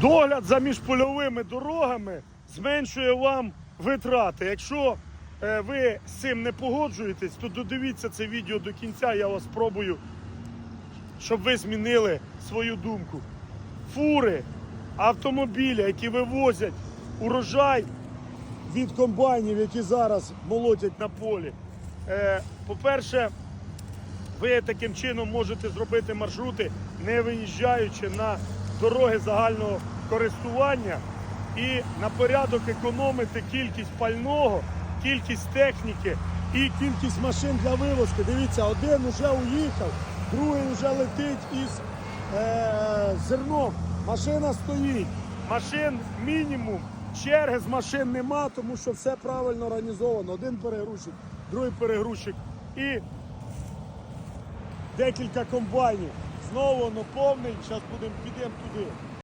Догляд за міжпольовими дорогами зменшує вам витрати. Якщо е, ви з цим не погоджуєтесь, то додивіться це відео до кінця. Я вас спробую, щоб ви змінили свою думку. Фури, автомобілі, які вивозять урожай від комбайнів, які зараз молотять на полі. Е, По-перше, ви таким чином можете зробити маршрути, не виїжджаючи на дороги загального користування і на порядок економити кількість пального, кількість техніки і кількість машин для вивозки. Дивіться, один вже уїхав, другий вже летить із е, зерном. Машина стоїть, машин мінімум, черги з машин нема, тому що все правильно організовано. Один перегрузчик, другий перегрузчик і декілька комбайнів. Знову воно повний, зараз будемо підемо туди.